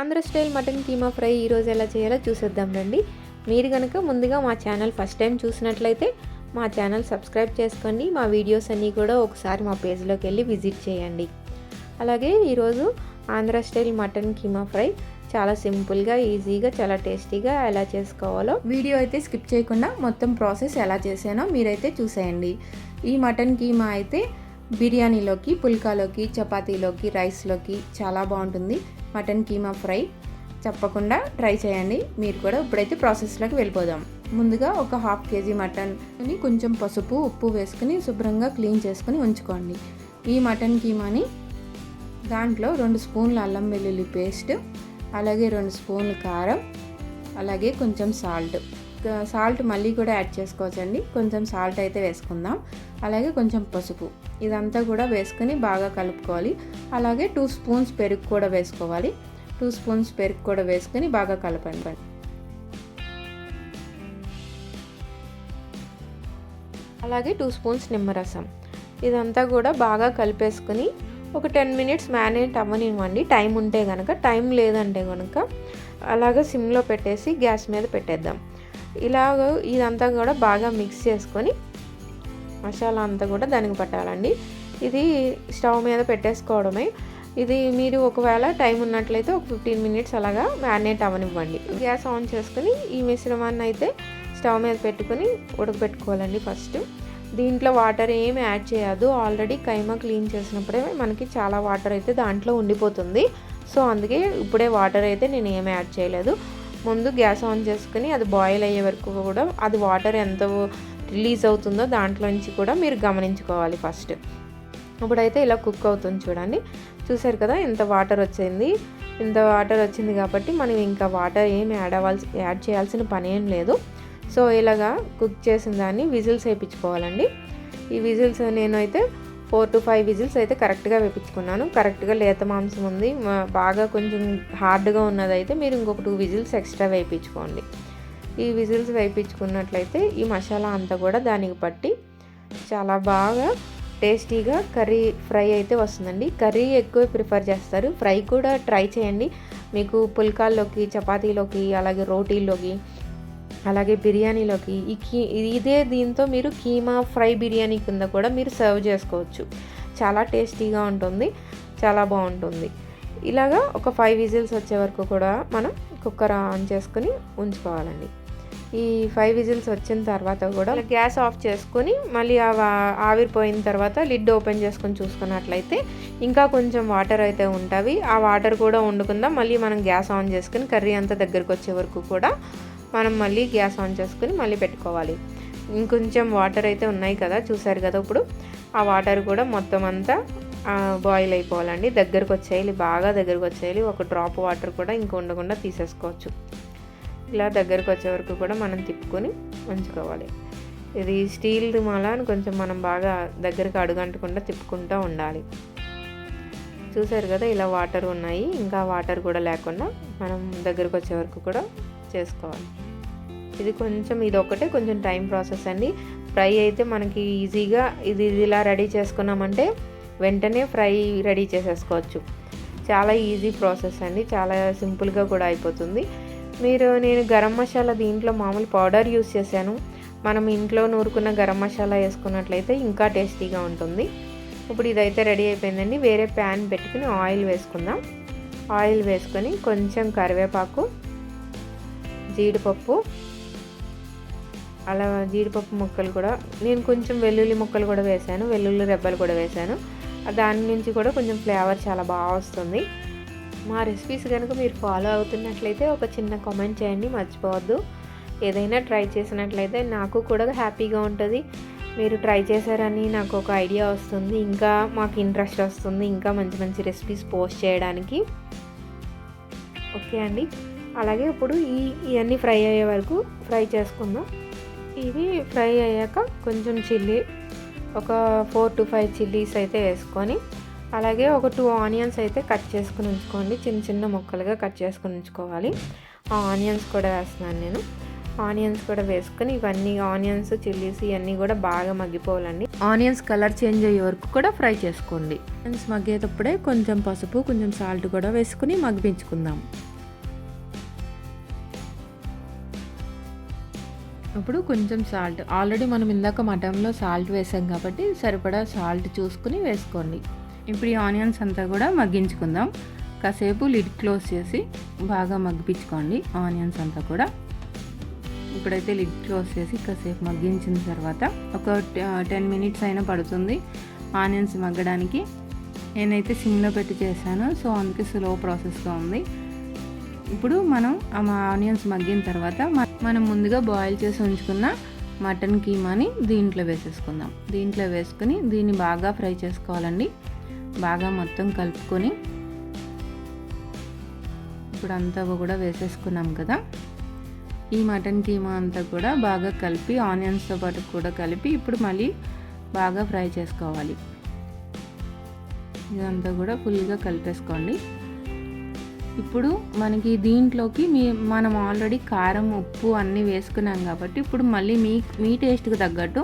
Andhra style mutton keema fry ఈరోజు ఎలా చేయాలో చూసేద్దాం రండి. మీరు కనుక ముందుగా మా ఛానల్ ఫస్ట్ టైం చూసినట్లయితే మా ఛానల్ సబ్స్క్రైబ్ చేసుకోండి. మా వీడియోస్ అన్నీ కూడా ఒకసారి మా పేజ్లోకి వెళ్ళి విజిట్ చేయండి. అలాగే ఈరోజు Andhra style mutton keema fry చాలా సింపుల్గా ఈజీగా చాలా టేస్టీగా ఎలా చేసుకోవాలో వీడియో అయితే స్కిప్ చేయకుండా మొత్తం ప్రాసెస్ ఎలా చేసానో మీరైతే చూసేయండి. ఈ మటన్ కీమా అయితే బిర్యానీలోకి పుల్కాలోకి చపాతీలోకి రైస్లోకి చాలా బాగుంటుంది. Mutton keema fry. తప్పకుండా ట్రై చేయండి. మీరు కూడా ఇప్పుడైతే ప్రాసెస్లోకి వెళ్ళిపోదాం. ముందుగా ఒక హాఫ్ కేజీ మటన్ని కొంచెం పసుపు ఉప్పు వేసుకుని శుభ్రంగా క్లీన్ చేసుకుని ఉంచుకోండి. ఈ మటన్ కీమాని దాంట్లో రెండు స్పూన్ల అల్లం వెల్లుల్లి పేస్ట్ అలాగే రెండు స్పూన్లు కారం అలాగే కొంచెం సాల్ట్ సాల్ట్ మళ్ళీ కూడా యాడ్ చేసుకోవచ్చండి. కొంచెం సాల్ట్ అయితే వేసుకుందాం. అలాగే కొంచెం పసుపు. ఇదంతా కూడా వేసుకొని బాగా కలుపుకోవాలి. అలాగే టూ స్పూన్స్ పెరుగు కూడా వేసుకోవాలి. టూ స్పూన్స్ పెరుగు కూడా వేసుకొని బాగా కలపండి. అలాగే టూ స్పూన్స్ నిమ్మరసం. ఇదంతా కూడా బాగా కలిపేసుకొని ఒక టెన్ మినిట్స్ మ్యారినేట్ అవ్వనివ్వండి. టైం ఉంటే కనుక టైం లేదంటే కనుక అలాగ సిమ్లో పెట్టేసి గ్యాస్ మీద పెట్టేద్దాం. ఇలాగ ఇదంతా కూడా బాగా మిక్స్ చేసుకొని మసాలా అంతా కూడా దానికి పట్టాలండి. ఇది స్టవ్ మీద పెట్టేసుకోవడమే. ఇది మీరు ఒకవేళ టైం ఉన్నట్లయితే ఒక ఫిఫ్టీన్ మినిట్స్ అలాగా మ్యారినేట్ అవ్వనివ్వండి గ్యాస్ ఆన్ చేసుకుని ఈ మిశ్రమాన్ని అయితే స్టవ్ మీద పెట్టుకుని ఉడకబెట్టుకోవాలండి ఫస్ట్. దీంట్లో వాటర్ ఏమి యాడ్ చేయదు ఆల్రెడీ కైమా క్లీన్ చేసినప్పుడే మనకి చాలా వాటర్ అయితే దాంట్లో ఉండిపోతుంది. సో అందుకే ఇప్పుడే వాటర్ అయితే నేను ఏమి యాడ్ చేయలేదు. ముందు గ్యాస్ ఆన్ చేసుకుని అది బాయిల్ అయ్యే వరకు కూడా అది వాటర్ ఎంత రిలీజ్ అవుతుందో దాంట్లో నుంచి కూడా మీరు గమనించుకోవాలి ఫస్ట్. ఇప్పుడైతే ఇలా కుక్ అవుతుంది చూడండి. చూసారు కదా ఇంత వాటర్ వచ్చింది. ఇంత వాటర్ వచ్చింది కాబట్టి మనం ఇంకా వాటర్ ఏమి యాడ్ అవ్వాల్సి యాడ్ చేయాల్సిన పని ఏం లేదు. సో ఇలాగా కుక్ చేసిన దాన్ని విజిల్స్ వేయించుకోవాలండి. ఈ విజిల్స్ నేనైతే ఫోర్ టు ఫైవ్ విజిల్స్ అయితే కరెక్ట్గా వేయించుకున్నాను కరెక్ట్గా లేత మాంసం ఉంది. బాగా కొంచెం హార్డ్గా ఉన్నదైతే మీరు ఇంకొక టూ విజిల్స్ ఎక్స్ట్రా వేయించుకోండి ఈ విజిల్స్ వేయించుకున్నట్లయితే ఈ మసాలా అంతా కూడా దానికి పట్టి చాలా బాగా టేస్టీగా కర్రీ ఫ్రై అయితే వస్తుందండి. కర్రీ ఎక్కువ ప్రిఫర్ చేస్తారు. ఫ్రై కూడా ట్రై చేయండి. మీకు పుల్కాల్లోకి చపాతీలోకి అలాగే రోటీల్లోకి అలాగే బిర్యానీలోకి ఈ కీ ఇదే దీంతో మీరు కీమా ఫ్రై బిర్యానీ కింద కూడా మీరు సర్వ్ చేసుకోవచ్చు. చాలా టేస్టీగా ఉంటుంది చాలా బాగుంటుంది. ఇలాగా ఒక ఫైవ్ విజిల్స్ వచ్చే వరకు కూడా మనం కుక్కర్ ఆన్ చేసుకుని ఉంచుకోవాలండి. ఈ ఫైవ్ విజిల్స్ వచ్చిన తర్వాత కూడా గ్యాస్ ఆఫ్ చేసుకొని మళ్ళీ ఆవిరిపోయిన తర్వాత లిడ్ ఓపెన్ చేసుకొని చూసుకున్నట్లయితే ఇంకా కొంచెం వాటర్ అయితే ఉంటుంది ఆ వాటర్ కూడా వండుకుందాం మళ్ళీ మనం గ్యాస్ ఆన్ చేసుకుని కర్రీ అంతా దగ్గరకు వచ్చే వరకు కూడా మనం మళ్ళీ గ్యాస్ ఆన్ చేసుకుని మళ్ళీ పెట్టుకోవాలి. ఇంకొంచెం వాటర్ అయితే ఉన్నాయి కదా చూసారు కదా ఇప్పుడు. ఆ వాటర్ కూడా మొత్తం అంతా బాయిల్ అయిపోవాలండి. దగ్గరకు వచ్చేయాలి బాగా దగ్గరకు వచ్చేయాలి. ఒక డ్రాప్ వాటర్ కూడా ఇంక ఉండకుండా తీసేసుకోవచ్చు. ఇలా దగ్గరకు వచ్చే వరకు కూడా మనం తిప్పుకొని ఉంచుకోవాలి. ఇది స్టీల్ మాల కొంచెం మనం బాగా దగ్గరకు అడుగంటకుండా తిప్పుకుంటూ ఉండాలి. చూసారు కదా ఇలా వాటర్ ఉన్నాయి. ఇంకా వాటర్ కూడా లేకుండా మనం దగ్గరకు వచ్చే వరకు కూడా చేసుకోవాలి. ఇది కొంచెం ఇది ఒకటే కొంచెం టైం ప్రాసెస్ అండి. ఫ్రై అయితే మనకి ఈజీగా ఇది ఇలా రెడీ చేసుకున్నామంటే వెంటనే ఫ్రై రెడీ చేసేసుకోవచ్చు. చాలా ఈజీ ప్రాసెస్ అండి చాలా సింపుల్గా కూడా అయిపోతుంది. మీరు నేను గరం మసాలా దీంట్లో మామూలు పౌడర్ యూస్ చేశాను. మనం ఇంట్లో నూరుకున్న గరం మసాలా వేసుకున్నట్లయితే ఇంకా టేస్టీగా ఉంటుంది. ఇప్పుడు ఇదైతే రెడీ అయిపోయిందండి. వేరే ప్యాన్ పెట్టుకుని ఆయిల్ వేసుకుందాం. ఆయిల్ వేసుకొని కొంచెం కరివేపాకు జీడిపప్పు అలా జీడిపప్పు ముక్కలు కూడా నేను కొంచెం వెల్లుల్లి ముక్కలు కూడా వేశాను వెల్లుల్లి రెబ్బలు కూడా వేశాను దాని నుంచి కూడా కొంచెం ఫ్లేవర్ చాలా బాగా వస్తుంది. మా రెసిపీస్ కనుక మీరు ఫాలో అవుతున్నట్లయితే ఒక చిన్న కామెంట్ చేయండి మర్చిపోవద్దు. ఏదైనా ట్రై చేసినట్లయితే నాకు కూడా హ్యాపీగా ఉంటుంది. మీరు ట్రై చేశారని నాకు ఒక ఐడియా వస్తుంది ఇంకా మాకు ఇంట్రెస్ట్ వస్తుంది ఇంకా మంచి మంచి రెసిపీస్ పోస్ట్ చేయడానికి. ఓకే అండి. అలాగే ఇప్పుడు ఈ ఇవన్నీ ఫ్రై అయ్యే వరకు ఫ్రై చేసుకుందాం. ఇవి ఫ్రై అయ్యాక కొంచెం చిల్లీ ఒక ఫోర్ టు ఫైవ్ చిల్లీస్ అయితే వేసుకొని అలాగే ఒక టూ ఆనియన్స్ అయితే కట్ చేసుకుని ఉంచుకోండి. చిన్న చిన్న ముక్కలుగా కట్ చేసుకుని ఉంచుకోవాలి. ఆ ఆనియన్స్ కూడా వేస్తున్నాను నేను. ఆనియన్స్ కూడా వేసుకొని ఇవన్నీ ఆనియన్స్ చిల్లీస్ ఇవన్నీ కూడా బాగా మగ్గిపోవాలండి. ఆనియన్స్ కలర్ చేంజ్ అయ్యే వరకు కూడా ఫ్రై చేసుకోండి. ఆనియన్స్ మగ్గేటప్పుడే కొంచెం పసుపు కొంచెం సాల్ట్ కూడా వేసుకుని మగ్గించుకుందాం. ఇప్పుడు కొంచెం సాల్ట్. ఆల్రెడీ మనం ఇందాక మటన్లో సాల్ట్ వేసాం కాబట్టి సరిపడా సాల్ట్ చూసుకుని వేసుకోండి. ఇప్పుడు ఈ ఆనియన్స్ అంతా కూడా మగ్గించుకుందాం. కాసేపు లిడ్ క్లోజ్ చేసి బాగా మగ్గిపించుకోండి ఆనియన్స్ అంతా కూడా. ఇప్పుడైతే లిడ్ క్లోజ్ చేసి కాసేపు మగ్గించిన తర్వాత ఒక టెన్ మినిట్స్ అయినా పడుతుంది ఆనియన్స్ మగ్గడానికి. నేనైతే సిమ్లో పెట్టి చేశాను సో అందుకే స్లో ప్రాసెస్గా ఉంది. ఇప్పుడు మనం ఆ ఆనియన్స్ మగ్గిన తర్వాత మనం ముందుగా బాయిల్ చేసి ఉంచుకున్న మటన్ కీమాని దీంట్లో వేసేసుకుందాం. దీంట్లో వేసుకుని దీన్ని బాగా ఫ్రై చేసుకోవాలండి. బాగా మొత్తం కలుపుకొని ఇప్పుడు అంతా కూడా వేసేసుకున్నాం కదా. ఈ మటన్ కీమా అంతా కూడా బాగా కలిపి ఆనియన్స్తో పాటు కూడా కలిపి ఇప్పుడు మళ్ళీ బాగా ఫ్రై చేసుకోవాలి. ఇదంతా కూడా ఫుల్గా కలిపేసుకోండి. ఇప్పుడు మనకి దీంట్లోకి మీ మనం ఆల్రెడీ కారం ఉప్పు అన్నీ వేసుకున్నాం కాబట్టి ఇప్పుడు మళ్ళీ మీ మీ టేస్ట్కి తగ్గట్టు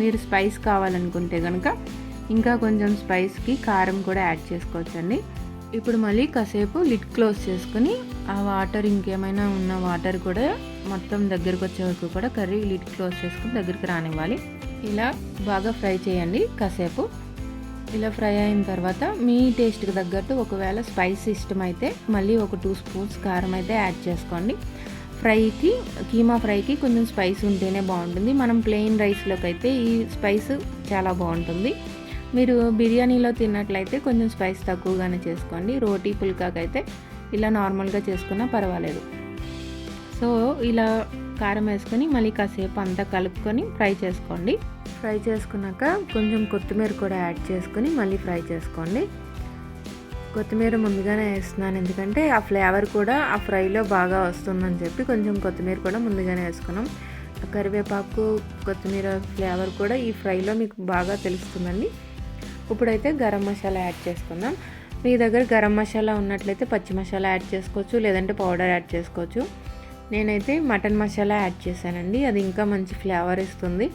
మీరు స్పైస్ కావాలనుకుంటే కనుక ఇంకా కొంచెం స్పైస్కి కారం కూడా యాడ్ చేసుకోవచ్చండి. ఇప్పుడు మళ్ళీ కాసేపు లిడ్ క్లోజ్ చేసుకుని ఆ వాటర్ ఇంకేమైనా ఉన్న వాటర్ కూడా మొత్తం దగ్గరకు వచ్చే వరకు కూడా కర్రీ లిడ్ క్లోజ్ చేసుకుని దగ్గరికి రానివ్వాలి. ఇలా బాగా ఫ్రై చేయండి కాసేపు. ఇలా ఫ్రై అయిన తర్వాత మీ టేస్ట్కి తగ్గట్టు ఒకవేళ స్పైస్ ఇష్టమైతే మళ్ళీ ఒక టూ స్పూన్స్ కారం అయితే యాడ్ చేసుకోండి. ఫ్రైకి కీమా ఫ్రైకి కొంచెం స్పైస్ ఉంటేనే బాగుంటుంది. మనం ప్లెయిన్ రైస్లోకి అయితే ఈ స్పైస్ చాలా బాగుంటుంది. మీరు బిర్యానీలో తిన్నట్లయితే కొంచెం స్పైస్ తక్కువగానే చేసుకోండి. రోటీ పుల్కాకైతే ఇలా నార్మల్గా చేసుకున్నా పర్వాలేదు. సో ఇలా కారం వేసుకొని మళ్ళీ కాసేపు అంతా కలుపుకొని ఫ్రై చేసుకోండి. ఫ్రై చేసుకున్నాక కొంచెం కొత్తిమీర కూడా యాడ్ చేసుకొని మళ్ళీ ఫ్రై చేసుకోండి. కొత్తిమీర ముందుగానే వేస్తున్నాను. ఎందుకంటే ఆ ఫ్లేవర్ కూడా ఆ ఫ్రైలో బాగా వస్తుందని చెప్పి కొంచెం కొత్తిమీర కూడా ముందుగానే వేసుకున్నాం. కరివేపాకు కొత్తిమీర ఫ్లేవర్ కూడా ఈ ఫ్రైలో మీకు బాగా తెలుస్తుందండి. ఇప్పుడైతే గరం మసాలా యాడ్ చేసుకుందాం. మీ దగ్గర గరం మసాలా ఉన్నట్లయితే పచ్చి మసాలా యాడ్ చేసుకోవచ్చు లేదంటే పౌడర్ యాడ్ చేసుకోవచ్చు. నేనైతే మటన్ మసాలా యాడ్ చేశానండి. అది ఇంకా మంచి ఫ్లేవర్ ఇస్తుంది.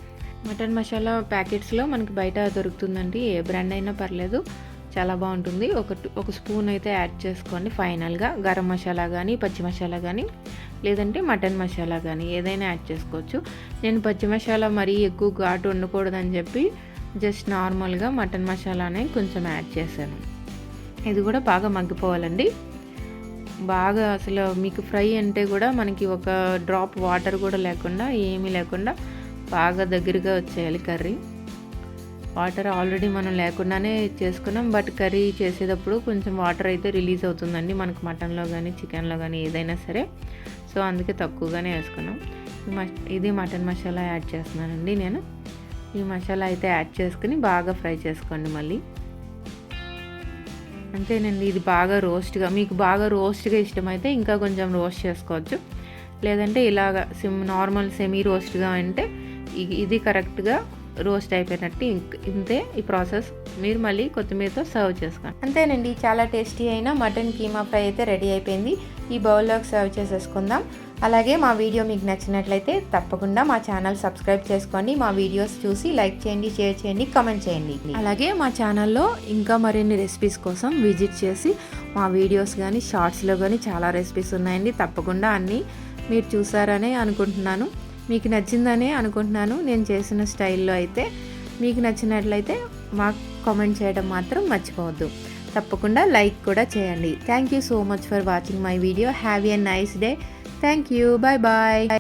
మటన్ మసాలా ప్యాకెట్స్లో మనకి బయట దొరుకుతుందండి. ఏ బ్రాండ్ అయినా పర్లేదు. చాలా బాగుంటుంది. ఒక ఒక స్పూన్ అయితే యాడ్ చేసుకోండి. ఫైనల్గా గరం మసాలా కానీ పచ్చి మసాలా కానీ లేదంటే మటన్ మసాలా కానీ ఏదైనా యాడ్ చేసుకోవచ్చు. నేను పచ్చి మసాలా మరీ ఎక్కువ ఘాటు ఉండకూడదని చెప్పి జస్ట్ నార్మల్గా మటన్ మసాలానే కొంచెం యాడ్ చేశాను. ఇది కూడా బాగా మగ్గిపోవాలండి. బాగా అసలు మీకు ఫ్రై అంటే కూడా మనకి ఒక డ్రాప్ వాటర్ కూడా లేకుండా ఏమీ లేకుండా బాగా దగ్గరగా వచ్చేయాలి కర్రీ. వాటర్ ఆల్రెడీ మనం లేకుండానే చేసుకున్నాం బట్ కర్రీ చేసేటప్పుడు కొంచెం వాటర్ అయితే రిలీజ్ అవుతుందండి మనకు మటన్లో కానీ చికెన్లో కానీ ఏదైనా సరే. సో అందుకే తక్కువగానే వేసుకున్నాం. ఇది మటన్ మసాలా యాడ్ చేస్తున్నానండి నేను. ఈ మసాలా అయితే యాడ్ చేసుకుని బాగా ఫ్రై చేసుకోండి మళ్ళీ. అంతేనండి ఇది బాగా రోస్ట్గా మీకు బాగా రోస్ట్గా ఇష్టమైతే ఇంకా కొంచెం రోస్ట్ చేసుకోవచ్చు. లేదంటే ఇలాగ సిమ్ నార్మల్ సెమీ రోస్ట్గా అంటే ఇది కరెక్ట్గా రోస్ట్ అయిపోయినట్టు ఇంతే ఈ ప్రాసెస్. మీరు మళ్ళీ కొత్తిమీరతో సర్వ్ చేసుకోండి. అంతేనండి చాలా టేస్టీ అయిన మటన్ కీమా ఫ్రై అయితే రెడీ అయిపోయింది. ఈ బౌల్లోకి సర్వ్ చేసేసుకుందాం. అలాగే మా వీడియో మీకు నచ్చినట్లయితే తప్పకుండా మా ఛానల్ సబ్స్క్రైబ్ చేసుకోండి. మా వీడియోస్ చూసి లైక్ చేయండి షేర్ చేయండి కమెంట్ చేయండి. అలాగే మా ఛానల్లో ఇంకా మరిన్ని రెసిపీస్ కోసం విజిట్ చేసి మా వీడియోస్ కానీ షార్ట్స్లో కానీ చాలా రెసిపీస్ ఉన్నాయండి. తప్పకుండా అన్నీ మీరు చూసారనే అనుకుంటున్నాను. మీకు నచ్చిందనే అనుకుంటున్నాను. నేను చేసిన స్టైల్లో అయితే మీకు నచ్చినట్లయితే మాకు కామెంట్ చేయడం మాత్రం మర్చిపోవద్దు. తప్పకుండా లైక్ కూడా చేయండి. Thank you so much for watching my video have a nice day thank you bye bye